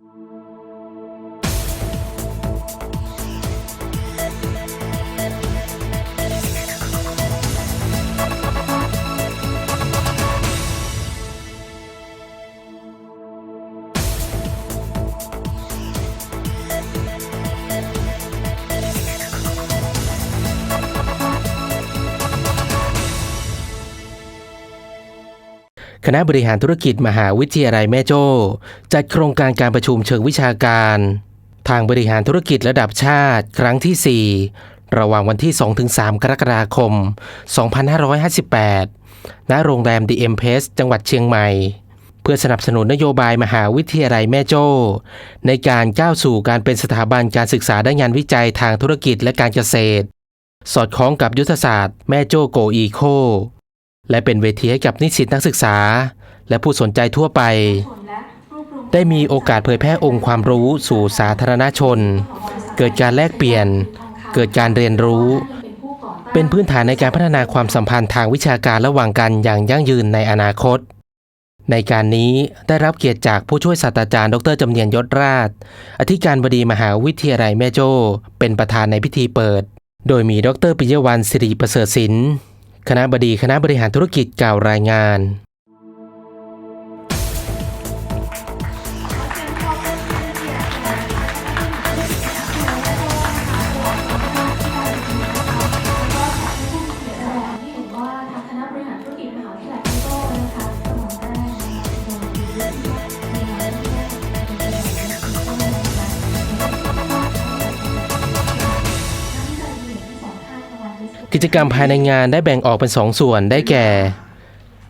ค ณะบริหารธุรกิจมหาวิทยาลัยแม่โจ้จัดโครงการการประชุมเชิงวิชาการ ทางบริหารธุรกิจระดับชาติ ครั้งที่ 4 ระหว่างวันที่ 2-3 กรกฎาคม 2558 ณ โรงแรม The e m p r e s s จังหวัดเชียงใหม่ เพื่อสนับสนุนนโยบายมหาวิทยาลัยแม่โจ้ ในการก้าวสู่การเป็นสถาบันการศึกษาด้านงานวิจัยทางธุรกิจและการเกษตร สอดคล้องกับยุทธศาสตร์แม่โจ้โกอีโค และเป็นเวทีให้กับนิสิตนักศึกษา และผู้สนใจทั่วไป ได้มีโอกาสเผยแพร่องค์ความรู้สู่สาธารณชน เกิดการแลกเปลี่ยน เกิดการเรียนรู้ เป็นพื้นฐานในการพัฒนาความสัมพันธ์ทางวิชาการระหว่างกันอย่างยั่งยืนในอนาคตในการนี้ได้รับเกียรติจากผู้ช่วยศาสตราจารย์ ดรจำเนียนยศราช อธิการบดีมหาวิทยาลัยแม่โจ้ เป็นประธานในพิธีเปิด โดยมีดรปิยวันสิริประเสริฐศิลป์ คณะบดีคณะบริหารธุรกิจกล่าวรายงาน กิจกรรมภายในงานได้แบ่งออกเป็น2ส่วนได้แก่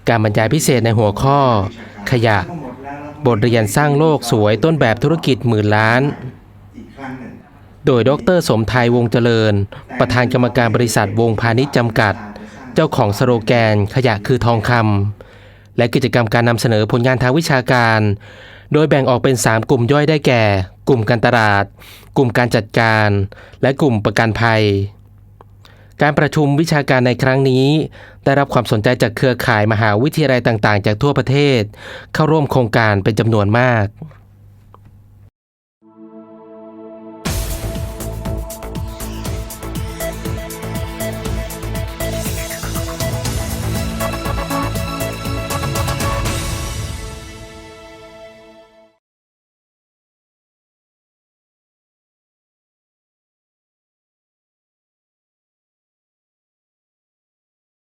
การบรรยายพิเศษในหัวข้อ ขยะ บทเรียนสร้างโลกสวยต้นแบบธุรกิจหมื่นล้าน โดยดร สมไทยวงเจริญ ประธานกรรมการบริษัทวงพาณิชย์จำกัด เจ้าของสโลแกน ขยะคือทองคำและกิจกรรมการนำเสนอผลงานทางวิชาการ โดยแบ่งออกเป็น 3 กลุ่มย่อยได้แก่ กลุ่มการตลาด กลุ่มการจัดการ และกลุ่มประกันภัย การประชุมวิชาการในครั้งนี้ ได้รับความสนใจจากเครือข่ายมหาวิทยาลัยต่าง ๆ จากทั่วประเทศ เข้าร่วมโครงการเป็นจำนวนมาก